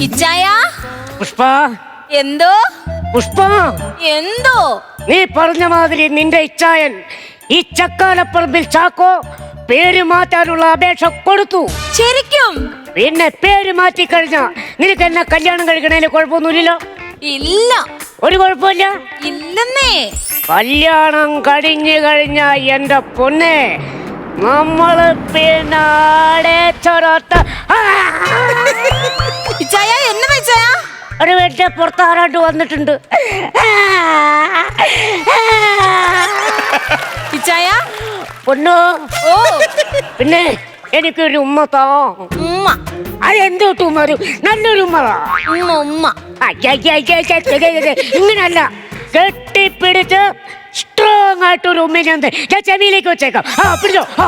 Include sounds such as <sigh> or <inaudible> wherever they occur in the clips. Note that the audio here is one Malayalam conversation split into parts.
ഇച്ചായ? പുഷ്പ. എന്തോ? പുഷ്പ. എന്തോ? നീ പറഞ്ഞ മാതിരി നിന്റെ ഇച്ചായൻ ഈ ചക്കാലപ്പറമ്പിൽ ചാക്കോ പേര് മാറ്റാനുള്ള അപേക്ഷ കൊടുത്തു. ശരിക്കും? പിന്നെ പേര് മാറ്റി കഴിഞ്ഞ നിനക്ക് എന്നെ കല്യാണം കഴിക്കണേന് കുഴപ്പമൊന്നുമില്ലല്ലോ? ഇല്ല. ഒരു കുഴപ്പമില്ല? ഇല്ലെന്നേ. കല്യാണം കഴിഞ്ഞു കഴിഞ്ഞ എന്റെ പൊന്നെ നമ്മൾ പിന്നെ <laughs> ഇച്ചായ എന്നതാ ഇച്ചായ ഒരു വീട്ടിൽ പുറത്ത് വന്നിട്ടുണ്ട്? ഇച്ചായ പൊന്നു? ഓ. പിന്നെ എനിക്കൊരു ഉമ്മ താ. ഉമ്മ. അതെന്ത് തൊട്ട് ഉമ്മ ഒരു നല്ലൊരു ഉമ്മ താ ഉമ്മ ഉമ്മ. ഇങ്ങനല്ല. കെട്ടിപ്പിടിച്ച് സ്ട്രോങ് ആയിട്ടൊരു ഉമ്മ ഞാൻ ചെവിയിലേക്ക് വെച്ചേക്കാം. ആ പിടിച്ചോ. ആ.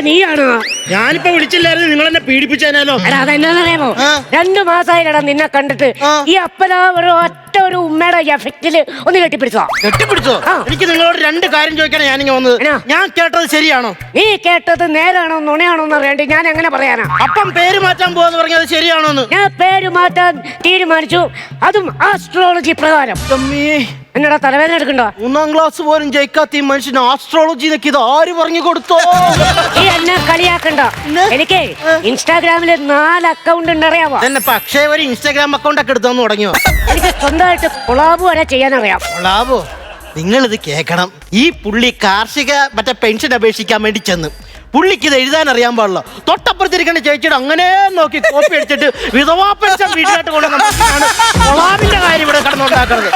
നീയാണോ? ഞാനിപ്പോ വിളിച്ചില്ലായിരുന്നു നിങ്ങൾ എന്നെ പീഡിപ്പിച്ചേനാലോ? എടാ അതെന്നാന്നറിയാമോ ആ. രണ്ടു മാസമായില്ലടാ നിന്നെ കണ്ടിട്ട്. ആ. ഈ അപ്പനാ ഒരു ഒറ്റ ഒരു ഉമ്മയുടെ എഫക്റ്റിൽ ഒന്ന് കെട്ടിപ്പിടിച്ചോ? കെട്ടിപ്പിടിച്ചോ? ആ. എനിക്ക് നിങ്ങളോട് രണ്ട് കാര്യം ചോദിക്കാനാണ് ഞാനിങ്ങ വന്നത്. എന്നാ? ഞാൻ കേട്ടത് ശരിയാണോ? നീ കേട്ടത് നേരാണോ നുണയാണോ എന്ന് അറിയാണ്ട് ഞാൻ എങ്ങനെ പറയാനാ? അപ്പം പേര് മാറ്റാൻ പോവാന്ന് പറഞ്ഞത് ശരിയാണോന്ന്? ഞാൻ പേര് മാറ്റാൻ തീരുമാനിച്ചു. അതും ആസ്ട്രോളജി പ്രകാരം. അമ്മേ, എന്നടാ തലവേദന എടുക്കണ്ടോ? മൂന്നാം ക്ലാസ് പോലും ജയിക്കാത്ത ഈ മനുഷ്യന് ആസ്ട്രോളജി നിൽക്കിയത് ഇത് ആര് പറഞ്ഞു കൊടുത്തോ? പിന്നെ? എനിക്ക് ഇൻസ്റ്റാഗ്രാമിൽ നാല് അക്കൗണ്ട് ഉണ്ട് അറിയാമോ എന്നെ പക്ഷേ ഒരു ഇൻസ്റ്റാഗ്രാം അക്കൗണ്ട് ഒക്കെ എടുത്തു തുടങ്ങിയോ? എനിക്ക് സ്വന്തമായിട്ട് കൊളാബ് വരെ ചെയ്യാൻ അറിയാം കൊളാബോ നിങ്ങൾ ഇത് കേൾക്കണം ഈ പുള്ളി കാർഷിക മറ്റേ പെൻഷൻ അപേക്ഷിക്കാൻ വേണ്ടി ചെന്ന്. പുള്ളിക്ക് ഇത് എഴുതാൻ അറിയാൻ പാടില്ല. തൊട്ടപ്പുറത്തിരിക്കുന്ന ചേച്ചിയുടെ അങ്ങനെ നോക്കി കോപ്പി അടിച്ചിട്ട് വിധവാ പെൻഷൻ വീട്ടിലോട്ട് കൊണ്ടുവന്നാണ് കൊളാബിന്റെ കാര്യം ഇവിടെ കിടന്നുണ്ടാക്കുന്നത്.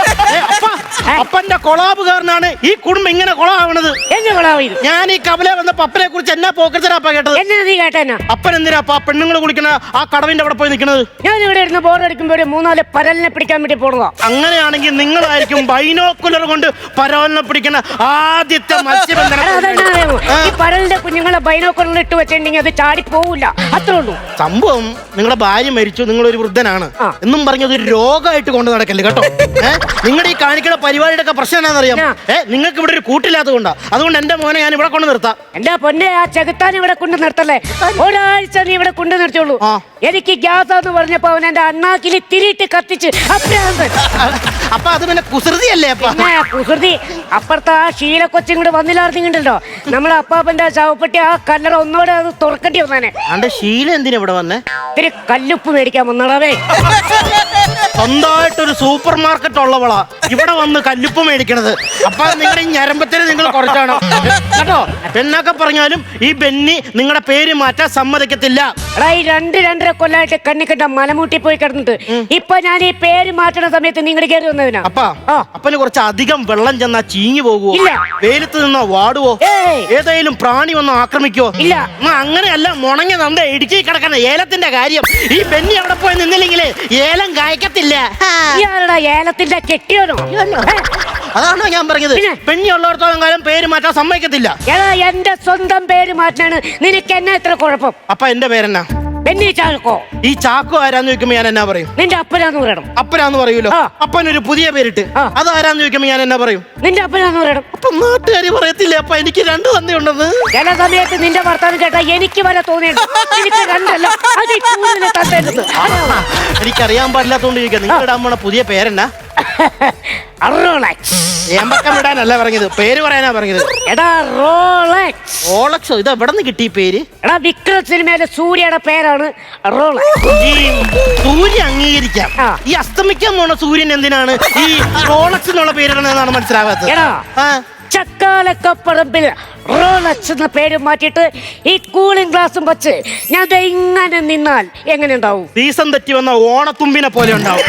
അപ്പന്റെ കൊളാബുകാരനാണ് ഈ കുടുംബം ഇങ്ങനെ കൊളാവണത്. എന്നെ ചെയ്തു ഞാൻ ഈ കവല വന്ന പപ്പനെ കുറിച്ച് എന്നാ പോക്കറ്റാ കേട്ടത്? എന്നെ നീ കേട്ടെന്നാ അപ്പൻ എന്തിനാ പെണ്ണുങ്ങൾ കുളിക്കണ ആ കടവിന്റെ അവിടെ പോയി നിൽക്കുന്നത് ഞാൻ ഇവിടെ ഇരുന്ന് ബോർഡ് അടിക്കുമ്പോൾ ഒരു മൂന്നാൽ പരലിനെ പിടിക്കാൻ വേണ്ടി പോണതാ. അങ്ങനെയാണെങ്കിൽ നിങ്ങളായിരിക്കും ബൈനോക്കുലർ കൊണ്ട് പരോലിനെ പിടിക്കണ ആദ്യത്തെ മത്സ്യബന്ധനം ഈ പരലിന്റെ കുഞ്ഞുങ്ങളെ ബൈനോക്കുലർ ഇട്ട് വെച്ചിട്ടുണ്ടെങ്കിൽ അത് ചാടി പോവില്ല. അത്രേ ഉള്ളൂ. സംഭവം നിങ്ങളുടെ ഭാര്യ മരിച്ചു നിങ്ങളൊരു വൃദ്ധനാണ്. എന്നും പറഞ്ഞത് ഒരു രോഗമായിട്ട് കൊണ്ട് നടക്കല്ലേ കേട്ടോ? നിങ്ങളുടെ ഈ കാണിക്കുന്ന പരിപാടിയുടെ ഒക്കെ പ്രശ്നം എന്താണെന്നറിയാം ആ. ഏ നിങ്ങൾക്ക് ഇവിടെ ഒരു കൂട്ടില്ലാത്തത് കൊണ്ടാ അതുകൊണ്ട് എന്റെ മോനെ ഞാൻ ഇവിടെ കൊണ്ട് നിർത്താം. എന്റെ പൊന്നെ ആ ചെകുത്താൻ ഇവിടെ കൊണ്ട് നിർത്തല്ലേ? ഒരാഴ്ച നീ ഇവിടെ കൊണ്ട് നിർത്തിയുള്ളൂ ആ. എനിക്ക് ഗ്യാസ് എന്ന് പറഞ്ഞപ്പോ അവൻ എന്റെ അണ്ണാക്കിൽ തിരിയിട്ട് കത്തിച്ച് അപ്പൊ അത് പിന്നെ കുസൃതിയല്ലേ അപ്പ? പിന്നെ കുസൃതി. അപ്പുറത്തെ ആ ഷീല കൊച്ചും കൂടെ വന്നില്ലാർന്നിട്ടുണ്ടല്ലോ നമ്മളെ അപ്പാപ്പന്റെ ചാവപ്പെട്ടി ആ കല്ലറ ഒന്നോടെ അത് തുറക്കേണ്ടി വന്നേനെ. അന്റെ ഷീല എന്തിനാ ഇവിടെ വന്നേ? ഇത്തിരി കല്ലുപ്പ് മേടിക്കാൻ വന്നടവേ. <laughs> സ്വന്തമായിട്ടൊരു സൂപ്പർ മാർക്കറ്റ് ഉള്ളവളാ. ഇവിടെ വന്ന് കല്ലുപ്പ് മേടിക്കണത്. അപ്പൊ നിങ്ങൾ ഈ ഞരമ്പത്തിന് നിങ്ങൾ കുറച്ചാണ്? കേട്ടോ? എന്നൊക്കെ പറഞ്ഞാലും ഈ ബെന്നി നിങ്ങളുടെ പേര് മാറ്റാൻ സമ്മതിക്കത്തില്ല. എടാ ഈ രണ്ട് രണ്ടര കൊല്ലായിട്ട് കണ്ണിക്കണ്ട മലമൂട്ടി പോയി കിടന്നിട്ട്. ഇപ്പൊ ഞാൻ ഈ പേര് മാറ്റണ സമയത്ത് നിങ്ങൾ കയറി വന്നതിനാ? അപ്പാ. അപ്പന് കുറച്ച് അധികം വെള്ളം ചെന്നാ ചീഞ്ഞു പോകുവോ? ഇല്ല. വെയിലത്ത് നിന്നോ വാടുവോ? ഏതായാലും ഏതെങ്കിലും പ്രാണി വന്നോ ആക്രമിക്കോ ഇല്ല. അങ്ങനെയല്ല മുണങ്ങി നന്ദ ഇടുക്കി കിടക്കുന്ന ഏലത്തിന്റെ കാര്യം. ഈ ബെന്നി അവിടെ പോയി നിന്നില്ലെങ്കിലേ ഏലം കായ്ക്കത്തില്ല. ഏലത്തിന്റെ കെട്ടിയോനോ? അതാണോ ഞാൻ പറഞ്ഞത്? പിന്നെ? പെണ്ണി ഉള്ളിടത്തോളം കാലം പേര് മാറ്റാൻ സമ്മതിക്കത്തില്ല. എന്റെ സ്വന്തം പേര് മാറ്റാണ് നിനക്ക് എന്നെ എത്ര കുഴപ്പം? അപ്പൊ എന്റെ പേരെന്നാ? ബെന്നി ചാക്കോ ഈ ചാക്കോ ആരാന്ന് ചോദിക്കുമ്പോ ഞാൻ എന്നാ പറയും? നിന്റെ അപ്പനാന്ന് പറയണം. അപ്പനാന്ന് പറയൂലോ ആ. അപ്പനൊരു പുതിയ പേരിട്ട്. ആ. അതാരാന്ന് ചോദിക്കുമ്പോ ഞാൻ എന്നാ പറയും? നിന്റെ അപ്പനാന്ന് പറയണം. അപ്പൊ നാട്ടുകാര് പറയത്തില്ലേ? അപ്പൊ എനിക്ക് രണ്ട് തന്നെയുണ്ടെന്ന് ചില സമയത്ത് നിന്റെ ഭർത്താവ് കേട്ടാ എനിക്ക് വരെ തോന്നിയിട്ടുണ്ട്. എനിക്ക് രണ്ടല്ല. അത് കൂടുതൽ തന്നേണ്ടത് എനിക്കറിയാൻ പാടില്ലാത്തോണ്ട് ചോദിക്കാം. നിങ്ങളുടെ അമ്മ പുതിയ പേരെന്നാ? <laughs> റോളക്സ് എമ്പക്കം വിടാനല്ല പറഞ്ഞത്. പേര് പറയാനാ പറഞ്ഞത്. എടാ റോളക്സ് ഓളക്സോ ഇത് എവിടെ നിന്ന് കിട്ടി ഈ പേര്. എടാ വിക്രം സിനിമയിലെ സൂര്യയുടെ പേരാണ് റോളക്സ് ഈ സൂര്യൻ അംഗീകരിക്കാം. ആ. ഈ അസ്തമിക്കാൻ പോണ സൂര്യൻ എന്തിനാണ്? ഈ റോളക്സ് എന്നുള്ള പേരിടുന്നതെന്നാണ് മനസ്സിലാകാത്തത് എടാ ആ. ചക്കാലക്കപ്പറമ്പിൽ റോളക്സ് എന്ന പേര് മാറ്റിയിട്ട് ഈ കൂളിംഗ് ഗ്ലാസും വെച്ച് ഞാൻ ദേ ഇങ്ങനെ നിന്നാൽ എങ്ങനെ ഉണ്ടാവും? സീസൺ തെറ്റി വന്ന ഓണത്തുമ്പിനെ പോലെ ഉണ്ടാവും.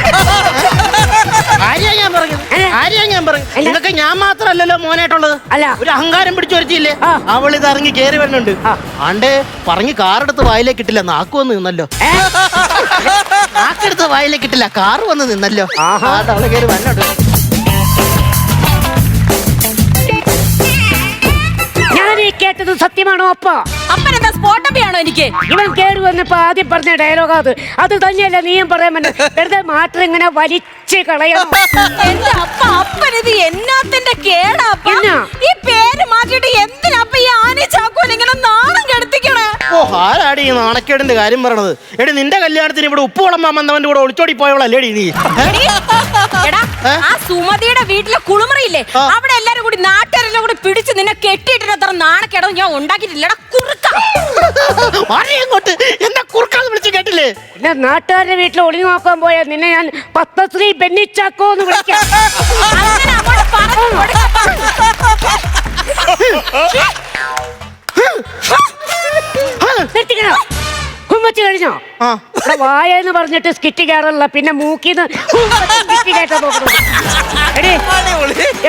ആര്യാ ഞാൻ പറഞ്ഞത്. ആര്യാ ഞാൻ പറഞ്ഞു അല്ല. ഇതൊക്കെ ഞാൻ മാത്രല്ലല്ലോ മോനായിട്ടുള്ളത്. അല്ല. ഒരു അഹങ്കാരം പിടിച്ചു വരച്ചില്ലേ അവൾ ഇത് ഇറങ്ങി കേറി വരുന്നുണ്ട്. ആ. ആണ്ടേ പറഞ്ഞ് കാറെടുത്ത് വായിലേക്ക് ഇട്ടില്ല. നാക്ക് വന്ന് നിന്നല്ലോ? നാക്കെടുത്ത് വായിലേക്ക് ഇട്ടില്ല. കാറ് വന്ന് നിന്നല്ലോ. ആഹാ. അവളെ കയറി കേറി വന്നോട്ട് കേട്ടത് സത്യമാണോ അപ്പ? അപ്പൻ എന്താ സ്പോട്ടപ്പിയാണോ എനിക്ക്? ഇവൻ കേറി വന്നപ്പോ ആദ്യം പറഞ്ഞ ഡയലോഗ് അത്. അത് തന്നെയല്ല നീയും പറയാൻ പറ്റും വെറുതെ മാറ്റം ഇങ്ങനെ വലിച്ചു കളയണം എന്റെ അപ്പ? അപ്പൻ ഇത് എന്നാത്തിന്റെ കേടാ അപ്പ? എന്നാ? ഈ പേര് മാറ്റിയിട്ട് എന്തിനാ അപ്പ ഈ ആനി ചാക്കോൻ ഇങ്ങനെ നാണം കെടുത്തിക്കണേ? ഓ ആരാടി ഈ നാണക്കേടിന്റെ കാര്യം പറയണത്? എടി നിന്റെ കല്യാണത്തിന് ഇവിടെ ഉപ്പ് വിളമ്പാൻ വന്നവന്റെ കൂടെ ഒളിച്ചോടി പോയവളല്ലേടി നീ? എടീ, എടാ ഏ? ആ സുമതിയുടെ വീട്ടിലെ കുളിമുറിയില്ലേ? ആ. അവിടെ എല്ലാരും കൂടി നാട്ടുകാരെല്ലാം കൂടി പിടിച്ച് അത്ര ഞാൻ ഉണ്ടാക്കിയിട്ടില്ലടാ കുറുക്ക. മാറി അങ്ങോട്ട്? എന്നെ കുറുക്കാന്ന് വിളിച്ച് കേട്ടില്ലേ? പിന്നെ നാട്ടുകാരുടെ വീട്ടിൽ ഒളി നോക്കാൻ പോയ നിന്നെ ഞാൻ പത്തശ്രീ ബെന്നിച്ചാക്കോ എന്ന് വിളിക്കാം. അങ്ങനെ അങ്ങോട്ട് പറഞ്ഞു കൊടുക്കപ്പാ. നിർത്തിക്കണോ കുമ്പച്ച് കഴിഞ്ഞോ? ആ. ഇവിടെ വായ എന്ന് പറഞ്ഞിട്ട് സ്കിറ്റ് കയറല്ല പിന്നെ മൂക്കിന്ന് സ്കിറ്റ് കയറ്റാൻ നോക്കുന്നത്. എടീ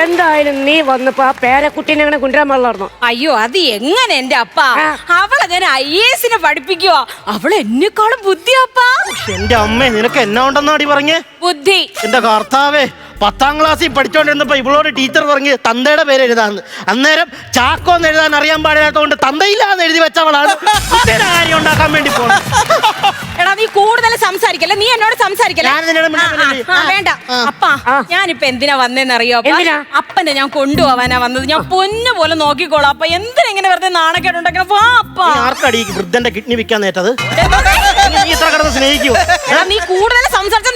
എന്തായാലും നീ വന്നപ്പോ ആ പേരക്കുട്ടീനെ അങ്ങനെ കുണ്ടരാൻ പാടില്ലായിരുന്നു? അയ്യോ അത് എങ്ങനെ എന്റെ അപ്പ? അവളങ്ങനെ അവളെ ഞാൻ ഐ എസിനെ പഠിപ്പിക്കുവോ. അവൾ എന്നെക്കാളും ബുദ്ധിയപ്പാ. എന്റെ അമ്മേ നിനക്ക് എന്നാ ഉണ്ടെന്നാടി പറഞ്ഞേ? ബുദ്ധി. എന്റെ കർത്താവേ പത്താം ക്ലാസ്സിൽ പഠിച്ചുകൊണ്ടിരുന്നപ്പോൾ ഇവളോട് ടീച്ചർ പറഞ്ഞ് തന്തയുടെ പേര് എഴുതാന്ന്. അന്നേരം ചാക്കോ എന്ന് എഴുതാൻ അറിയാൻ പാടില്ലാത്തതുകൊണ്ട് തന്തയില്ലാന്ന് എഴുതി വെച്ചവളാണ്. കുട്ടിയുടെ കാര്യം ഉണ്ടാക്കാൻ വേണ്ടി പോകുന്നത് എടാ നീ കൂടുതൽ സംസാരിക്കല്ലേ? നീ എന്നോട് സംസാരിക്കല്ലേ? ഞാൻ നിന്നോട് ആ, ആ, ആ, വേണ്ട. അപ്പാ. ഞാനിപ്പോ എന്തിനാ വന്നേന്നറിയോ? അപ്പാ? എന്തിനാ? അപ്പനെ ഞാൻ കൊണ്ടുപോവാനാ വന്നത്. ഞാൻ പൊന്നു പോലെ നോക്കിക്കോളാം. അപ്പൊ എന്തിനെങ്ങനെ വെറുതെ നാണക്കേട് ഉണ്ടാക്കണം വാ അപ്പാ. നീ ആർക്കടി ഈ വൃദ്ധന്റെ കിഡ്നി വിൽക്കാൻ നേട്ടത് ദേ, ദേ, ദേ. നീ ഇത്ര കിടന്ന് സ്നേഹിക്കൂ. നീ കൂടുതൽ സംസാരിച്ച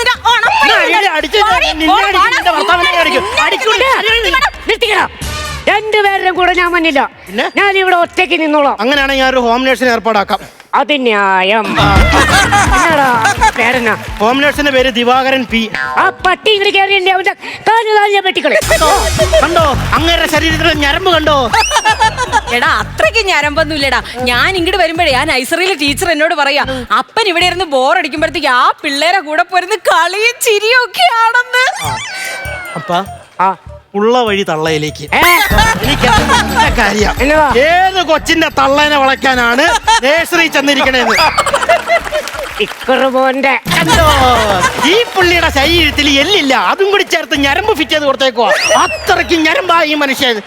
നിന്റെ കൂടെ ഞാൻ മന്നില്ല? ഞാൻ ഇവിടെ ഒറ്റയ്ക്ക് നിന്നോളാം. അങ്ങനെയാണെങ്കിൽ ഞാൻ ഒരു ഹോം നേഴ്സിനെ ഏർപ്പാടാക്കാം. അത് ന്യായം. എന്നാടാ? പേരെന്നാ? ഹോം നേഴ്സിന്റെ പേര് ദിവാകരൻ പി. ആ പട്ടി ഇങ്ങോട്ട് കയറിയുണ്ട് അവന്റെ കാൽ കണ്ടോ? കണ്ടോ? അങ്ങേരുടെ ശരീരത്തിലെ ഞരമ്പ് കണ്ടോ? എടാ അത്രയ്ക്ക് ഞരമ്പൊന്നുമില്ലടാ. ഞാൻ ഇങ്ങോട്ട് വരുമ്പോഴേ ആ നൈസറിയിലെ ടീച്ചർ എന്നോട് പറയാ അപ്പൻ ഇവിടെ ഇരുന്ന് ബോർ അടിക്കുമ്പോഴത്തേക്ക് ആ പിള്ളേരെ കൂടെ പോരുന്ന് കളിയും ചിരിയും ഒക്കെ ആണെന്ന്. അപ്പ? ആ ഉള്ള വഴി തള്ളയിലേക്ക്. കാര്യം? ഏത് കൊച്ചിന്റെ തള്ളേനെ വളയ്ക്കാനാണ് നേഴ്സറി ചെന്നിരിക്കണേന്ന്? ഇക്കുറുമോന്റെ കണ്ടോ ഈ പുള്ളിയുടെ ശരീരത്തിൽ എല്ലില്ല. അതും കൂടി ചേർത്ത് ഞരമ്പ് ഫിറ്റ് ചെയ്ത് കൊടുത്തേക്കുവാ. അത്രയ്ക്ക് ഞരമ്പാ ഈ മനുഷ്യൻ.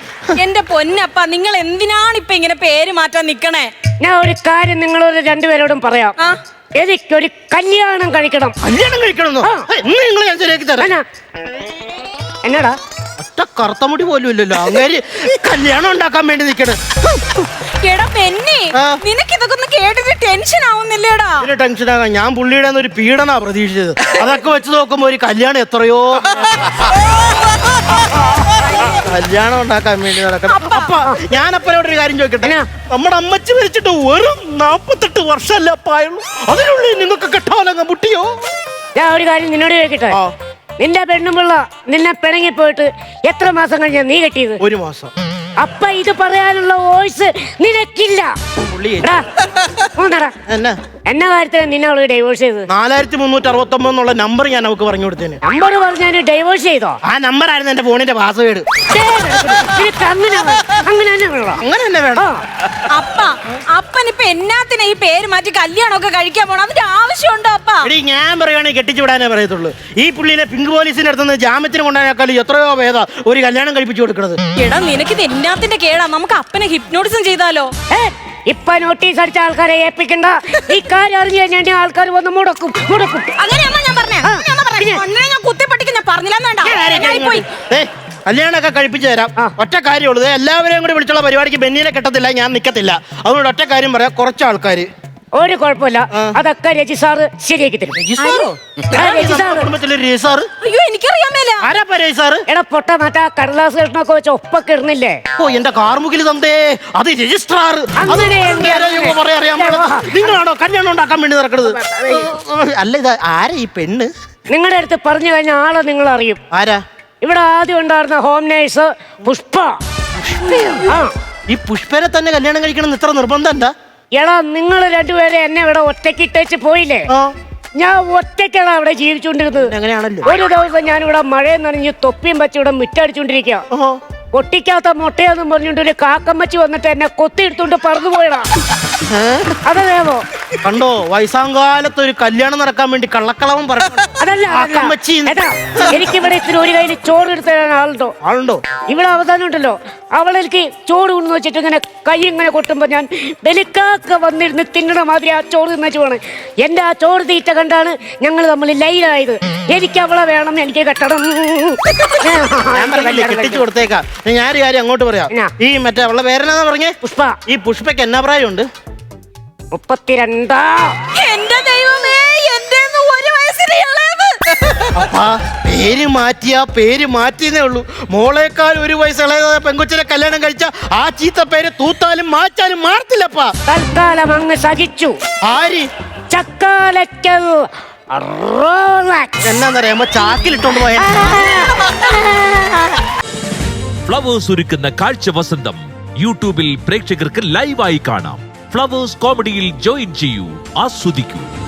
എന്റെ പൊന്നപ്പ നിങ്ങൾ എന്തിനാണ് ഇപ്പൊ ഇങ്ങനെ പേര് മാറ്റാൻ നിക്കണേ? ഞാൻ ഒരു കാര്യം നിങ്ങളോട് രണ്ടുപേരോടും പറയാം. ആ. എനിക്കൊരു കല്യാണം കഴിക്കണം. കല്യാണം കഴിക്കണമെന്നോ? ആ. ഇന്ന് നിങ്ങൾ ഞാൻ ശരിയാക്കി തരാം. എന്നാ എന്നടാ? ഒറ്റ കറുത്തമുടി പോലും ഇല്ലല്ലോ. അങ്ങേര് കല്യാണം ഉണ്ടാക്കാൻ വേണ്ടി നിക്കണ്. എടാ പെന്നി ആ. നിനക്ക് ഇതൊക്കെ ഒന്ന് കേട്ടിട്ട് ടെൻഷൻ ആവുന്നില്ലേടാ? ഇതിന് ടെൻഷനാകാൻ ഞാൻ പുള്ളിയുടെ കയ്യിന്ന് ഒരു പീഡന പ്രതീക്ഷിച്ചത്. അതൊക്കെ വെച്ച് നോക്കുമ്പോ ഒരു കല്യാണം എത്രയോ കല്യാണം ഉണ്ടാക്കാൻ വേണ്ടി നടക്കണം. അപ്പ. ഞാനപ്പനോട് ഒരു കാര്യം ചോദിക്കട്ടെ? നമ്മുടെ അമ്മച്ചി മരിച്ചിട്ട് വെറും നാപ്പത്തെട്ട് വർഷമല്ല പായുള്ളൂ അതിനുള്ളിൽ നിങ്ങൾക്ക് കെട്ടാലങ്ങ് മുട്ടിയോ? ഞാൻ ഒരു കാര്യം നിന്നോട് ചോദിക്കട്ടെ? ആ. നിന്റെ പെണ്ണുമ്പിള്ള നിന്നെ പിണങ്ങി പോയിട്ട് എത്ര മാസം കഴിഞ്ഞാ നീ കെട്ടിയത്? ഒരു മാസം. അപ്പ ഇത് പറയാനുള്ള വോയിസ് നിനക്കില്ല. പുള്ളി എടാ, പോന്നെടാ. എന്നാ? എന്ന കാര്യത്തിന് നിന്നെ അവൾ ഡൈവോഴ്സ് ചെയ്ത്? നാലായിരത്തി മുന്നൂറ്റി അറുപത്തി നമ്പർ ഞാൻ അവൾക്ക് പറഞ്ഞു കൊടുത്തേന്. നമ്പർ പറഞ്ഞാൽ ഡൈവോഴ്സ് ചെയ്തോ? ആ നമ്പർ ആയിരുന്നു എന്റെ ഫോണിന്റെ പാസ്വേഡ് നിനക്ക് അങ്ങനെ അങ്ങനെ തന്നെ വേണോ. അങ്ങനെ തന്നെ വേണം അപ്പ അപ്പൻ എന്നാത്തിനെ ഈ പേര് മാറ്റി കല്യാണമൊക്കെ കഴിക്കാൻ പോണം? അതിന്റെ ആവശ്യമുണ്ടോ അപ്പ? എടി ഞാൻ പറയുകയാണെങ്കിൽ കെട്ടിച്ചു വിടാനേ പറയത്തുള്ളൂ. ഈ പുള്ളിനെ പിങ്ക് പോലീസിന്റെ അടുത്ത് നിന്ന് ജാമ്യത്തിന് കൊണ്ടുപോയാൽ എത്രയോ ഭേദം ഒരു കല്യാണം കഴിപ്പിച്ചു കൊടുക്കണത്. എടാ നിനക്കിത് എന്നാത്തിന്റെ കേടാ. നമുക്ക് അപ്പനെ ഹിപ്നോട്ടിസം ചെയ്താലോ? ഏ, ഇപ്പൊ നോട്ടീസ് അടിച്ച ആൾക്കാരെ ഏൽപ്പിക്കണ്ട. ഈ കാര്യം അറിഞ്ഞു കഴിഞ്ഞാൽ ആൾക്കാർ വന്ന് മുടക്കും മുടക്കും. അങ്ങനെയാണോ ഞാൻ പറഞ്ഞേ. ആ, ഞാൻ പറഞ്ഞേ. പിന്നെ? ഞാൻ കുത്തിപ്പട്ടിക്ക് പറഞ്ഞില്ല കല്യാണമൊക്കെ കഴിപ്പിച്ചു തരാം. ഒറ്റ കാര്യമുള്ളത് ദേ, എല്ലാവരെയും കൂടി വിളിച്ചുള്ള പരിപാടിക്ക് ബെന്നിനെ കിട്ടത്തില്ല ഞാൻ നിക്കത്തില്ല. അതുകൊണ്ട് ഒറ്റ കാര്യം പറയാം കുറച്ച് ആൾക്കാർ ഒരു കുഴപ്പമില്ല. അതൊക്കെ രജി സാറ് ശരിയാക്കി തരും. ആ, രജി സാറ്. കുടുംബത്തിലെ അയ്യോ എനിക്കറിയാൻ മേല. ആരാ രജിസാറ് എടാ പൊട്ട മറ്റാ കടലാസ് കൃഷ്ണൊക്കെ വെച്ച് ഒപ്പൊക്കെ ഇടുന്നില്ലേ? ഓ എന്റെ കാർമുകിൽ തന്തേ. അത് രജിസ്ട്രാർ. അങ്ങനെ എങ്ങനെ? നിങ്ങളാണോ കല്യാണം ഉണ്ടാക്കാൻ വേണ്ടി നടക്കുന്നത് അല്ല ഇത് ആരാ ഈ പെണ്ണ്? നിങ്ങളുടെ അടുത്ത് പറഞ്ഞു കഴിഞ്ഞ ആളെ നിങ്ങൾ അറിയും ആരാ? ഇവിടെ ആദ്യം ഉണ്ടായിരുന്ന ഹോം നേഴ്സ് പുഷ്പ. ആ. ഈ പുഷ്പനെ തന്നെ കല്യാണം കഴിക്കണം എന്ന് ഇത്ര നിർബന്ധം എന്താ? എടാ നിങ്ങൾ രണ്ടുപേരെ എന്നെ ഇവിടെ ഒറ്റയ്ക്ക് ഇട്ടേച്ച് പോയില്ലേ ഞാൻ ഒറ്റയ്ക്കാണ് അവിടെ ജീവിച്ചുകൊണ്ടിരുന്നത്. അങ്ങനെയാണല്ലോ. ഒരു ദിവസം ഞാനിവിടെ മഴയും നനഞ്ഞ് തൊപ്പിയും വെച്ച് ഇവിടെ മുറ്റടിച്ചോണ്ടിരിക്കുക ഒട്ടിക്കാത്ത മുട്ടയെന്നും പറഞ്ഞുകൊണ്ട് ഒരു കാക്കമ്മച്ചി വന്നിട്ട് എന്നെ കൊത്തിയെടുത്തോണ്ട് പറന്നു പോയടാ. അതെ കണ്ടോ വയസ്സാങ്കാലത്ത് ഒരു കല്യാണം നടക്കാൻ വേണ്ടി കള്ളക്കളവും പറഞ്ഞു അതല്ല അതല്ല. അക്കമ്മച്ചി ഏട്ടാ, എനിക്കിവിടെ ഇത്തിരി ഒരു കയ്യിൽ ചോറ് എടുത്ത് തരാൻ ആളുണ്ടോ? ആളുണ്ടോ? ഇവിടെ അവസാനം ഉണ്ടല്ലോ. അവളെനിക്ക് ചോറ് കൊണ്ടു വെച്ചിട്ട് ഇങ്ങനെ കൈ ഇങ്ങനെ കൊട്ടുമ്പോ ഞാൻ ബലിക്കാക്ക വന്നിരുന്ന് തിന്നണ മാതിരി ആ ചോറ് തിന്നു പോണ്. എന്റെ ആ ചോറ് തീറ്റ കണ്ടാണ് ഞങ്ങൾ തമ്മിൽ ലൈനായത് എനിക്ക് അവളെ വേണം എനിക്ക് കെട്ടണം. ഞാൻ പറഞ്ഞില്ലേ കെട്ടിച്ചു കൊടുത്തേക്കാം. കാര്യം അങ്ങോട്ട് പറയാം. എന്നാ? ഈ മറ്റേ അവളെ പേരെന്നാ പറഞ്ഞേ? പുഷ്പ. ഈ പുഷ്പയ്ക്ക് എന്നാ പ്രായമുണ്ട്? മുപ്പത്തിരണ്ടാ. എന്റെ ദൈവമേ എന്റെ ഒരു വയസ്സിന് ഇളയത് അപ്പാ പേര് മാറ്റിയ പേര് മാറ്റിയെന്നേ ഉള്ളൂ. മോളേക്കാൾ ഒരു വയസ്സ് ഇളയതായ പെങ്കൊച്ചിനെ കല്യാണം കഴിച്ച ആ ചീത്ത പേര് തൂത്താലും മാറ്റാലും മാറത്തില്ലപ്പാ. തൽക്കാലം അങ്ങ് സഹിച്ചു. ആര്? ചക്കാലക്കൽ എന്നാന്നറിയാമോ? ചാക്കിലിട്ടോണ്ട് പോയ. ഫ്ലവേഴ്സ് ഒരുക്കുന്ന കാഴ്ച വസന്തം യൂട്യൂബിൽ പ്രേക്ഷകർക്ക് ലൈവായി കാണാം. ഫ്ലവേഴ്സ് കോമഡിയിൽ ജോയിൻ ചെയ്യൂ ആസ്വദിക്കൂ.